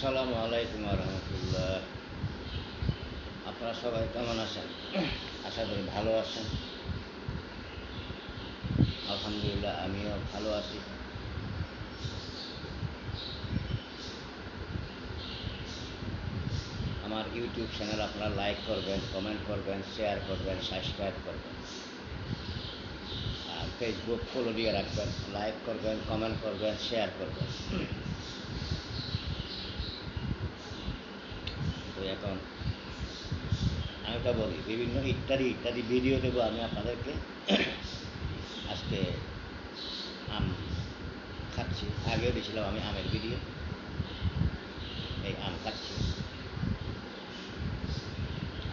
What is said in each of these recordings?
আসসালামু আলাইকুম রহমতুল্লাহ আপনারা সবাই কেমন আছেন? আশা করি ভালো আছেন। আলহামদুলিল্লাহ, আমিও ভালো আছি। আমার ইউটিউব চ্যানেল আপনারা লাইক করবেন, কমেন্ট করবেন, শেয়ার করবেন, সাবস্ক্রাইব করবেন। আর ফেসবুক ফলো দিয়ে রাখবেন, লাইক করবেন, কমেন্ট করবেন, শেয়ার করবেন তো এখন আমি ওটা বলি, বিভিন্ন ইত্যাদি ইত্যাদি ভিডিও দেবো আমি আপনাদেরকে। আজকে আম খাচ্ছি। আগেও দিয়েছিলাম আমি আমের ভিডিও এই আম খাচ্ছি।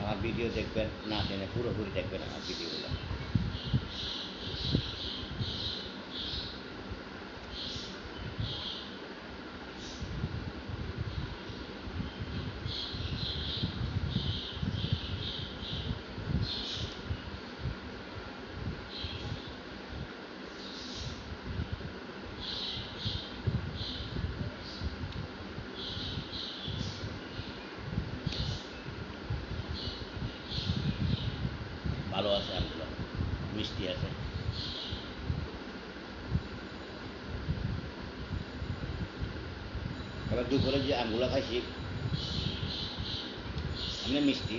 আমার ভিডিও দেখবেন, না জেনে পুরোপুরি দেখবেন আমার ভিডিওগুলো ভালো আছে আমগুলো মিষ্টি আছে এবার দুপুরে যে আমগুলো খাইছি। সামনে মিষ্টি।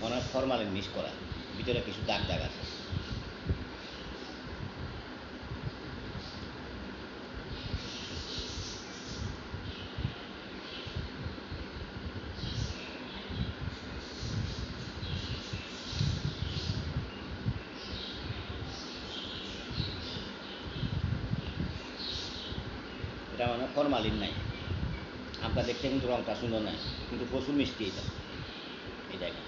মানে ফরমালিন মিস করা। ভিতরে কিছু দাগ দাগ আছে এটা মানে ফরমালিন নাই। আমটা দেখতে কিন্তু রংটা সুন্দর নাই কিন্তু প্রচুর মিষ্টি এটা। জায়গা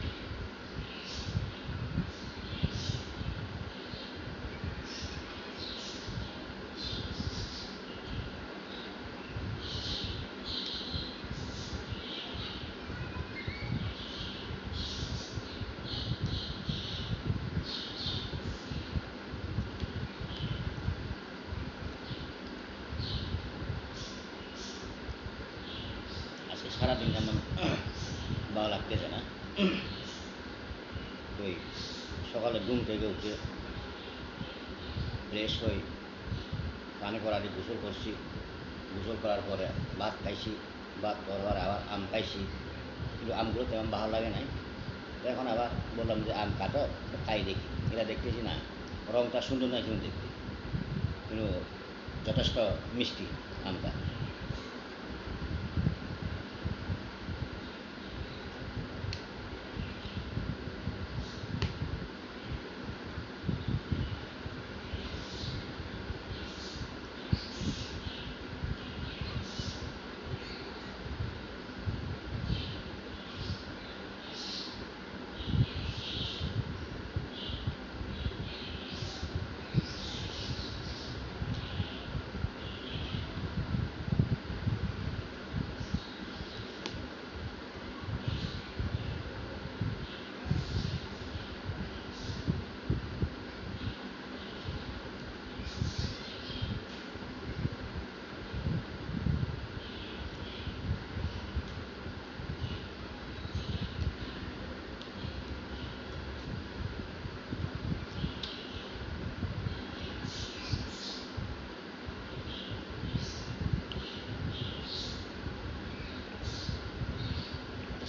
আজকে সারাদিন যেমন ভালো লাগতেছে না ওই সকালে ঘুম থেকে উঠে ফ্রেশ হই পানি দিয়ে গোসল করছি গোসল করার পরে ভাত খাইছি ভাত করবার আবার আম খাইছি কিন্তু আমগুলো তেমন ভালো লাগে নাই এখন আবার বললাম যে আম কাটো তো খাই দেখি এটা দেখতেছি না রংটা সুন্দর নয় কিন্তু দেখতে কিন্তু যথেষ্ট মিষ্টি আমটা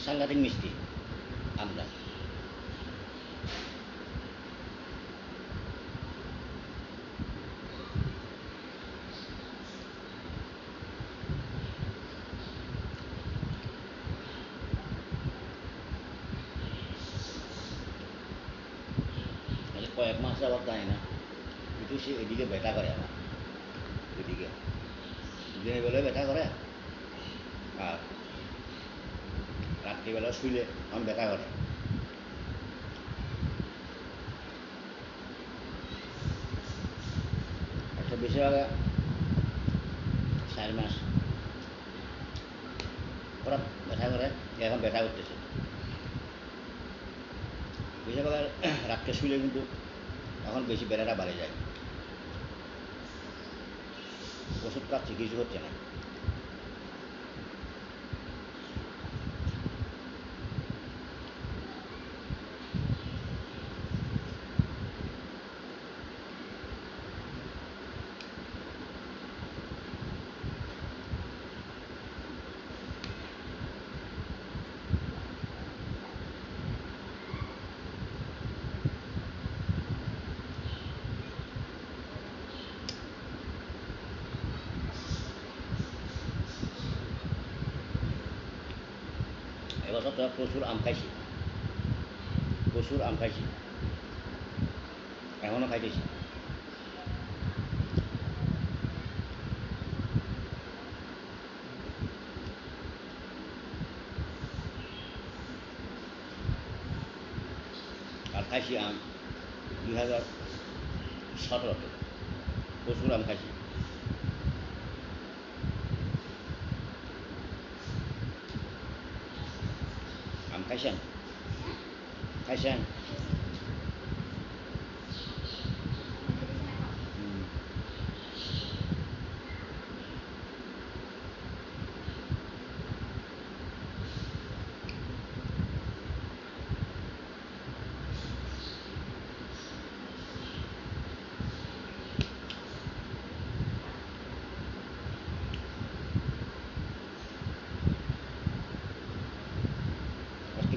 সাংঘাতিক মিষ্টি এই কয়েক মাস যাবত জানি না কিন্তু সে এদিকে ব্যথা করে আমার এদিকে। দিনের বেলায় ব্যথা করে আর রাত্রিবেলা শুইলে ব্যথা করে একটা বেশিরভাগ চার মাস ওরা ব্যথা করে এখন ব্যথা করতেছে বেশিরভাগ রাত্রে শুইলে কিন্তু এখন বেশি ব্যথাটা বাড়ে যায় ওষুধ খাচ্ছি হচ্ছে না তো প্রচুর আম খাইছি। প্রচুর আম খাইছি। এখনও খাইতেছি। আর খাইছি আম দুই হাজার সতেরোতে। প্রচুর আম খাইছি। আম খাইছেন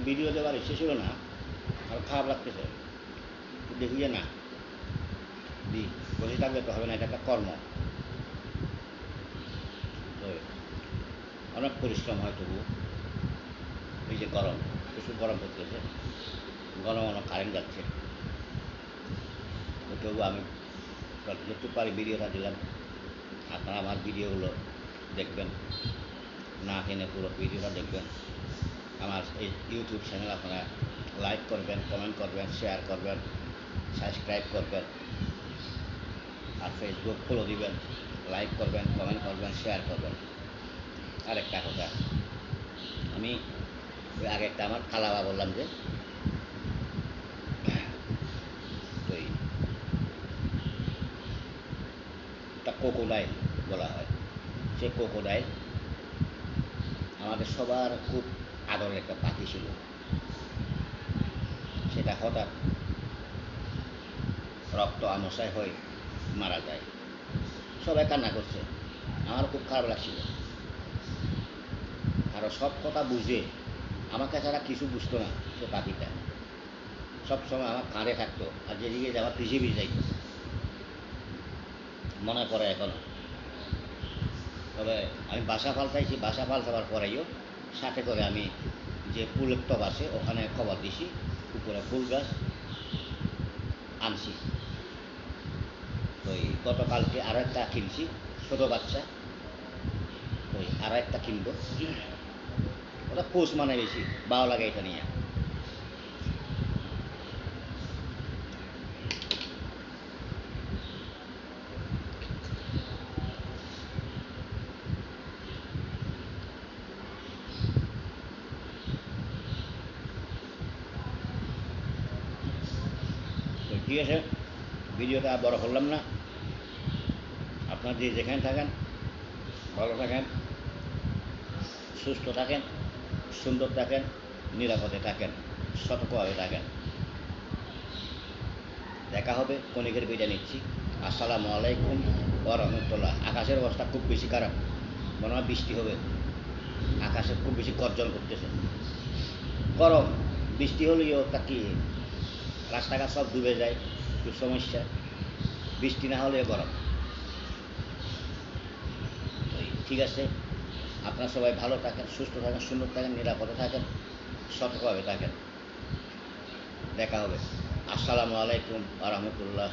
ভিডিও দেওয়ার ইচ্ছে ছিল না, আর খারাপ লাগতেছে। দেখি যে না, দি, বসে থাকলে তো হবে না, এটা একটা কর্ম। অনেক পরিশ্রম হয় তবু, এই যে গরম, প্রচুর গরম পড়তেছে, গরম অনেক কারেন্ট যাচ্ছে। তবু আমি যতটুকু পারি ভিডিওটা দিলাম, আপনারা আমার ভিডিওগুলো দেখবেন, না কিনে পুরো ভিডিওটা দেখবেন। আমার এই ইউটিউব চ্যানেল আপনারা লাইক করবেন কমেন্ট করবেন শেয়ার করবেন সাবস্ক্রাইব করবেন, আর ফেসবুক ফলো দিবেন লাইক করবেন কমেন্ট করবেন শেয়ার করবেন। আরেকটা কথা, আমি আগে একটা আমার খালাবা বললাম যে, ওই কোকোডাইল বলা হয়। সে কোকোডাইল আমাদের সবার খুব আদরের একটা পাখি ছিল। সেটা হঠাৎ রক্ত আমশায় হয়ে মারা যায়। সবাই কান্না করছে। আমার খুব খারাপ লাগছিল। আর সব কথা বুঝে আমাকে ছাড়া কিছু বুঝতো না সে পাখিটা। সবসময় আমার কাঁধে থাকতো আর যেদিকে যাওয়ার পিছিয়ে পিছিয়ে যাইতো। মনে পড়ে এখনও। তবে আমি বাসা পাল্টাইছি, বাসা পাল্টাবার পরেও সাথে করে আমি যে ফুলের টব আছে, ওখানে খবর দিছি, উপরে ফুল গাছ আনছি। ওই গতকালকে আর একটা কিনছি, ছোটো বাচ্চা। ওই আর একটা কিনবো। ওটা পোষ মানে বেশি ভালো লাগে এটা নিয়ে। ঠিক আছে? ভিডিওটা আর বড় করলাম না। আপনার যে যেখানে থাকেন, ভালো থাকেন, সুস্থ থাকেন, সুন্দর থাকেন, নিরাপদে থাকেন, সতর্কভাবে থাকেন। দেখা হবে, কণিকের বিদায় নিচ্ছি। আসসালামু আলাইকুম রহমতুল্লাহ। আকাশের অবস্থা খুব বেশি খারাপ। মনে হয় বৃষ্টি হবে। আকাশে খুব বেশি গর্জন করতেছে। গরম। বৃষ্টি হলেও তা কি? রাস্তাঘাট সব ডুবে যায় খুব সমস্যা। বৃষ্টি না হলে গরম। ঠিক আছে। আপনারা সবাই ভালো থাকেন, সুস্থ থাকেন, সুন্দর থাকেন, নিরাপদে থাকেন, সতর্কভাবে থাকেন। দেখা হবে। আসসালামু আলাইকুম আ রহমতুল্লাহ।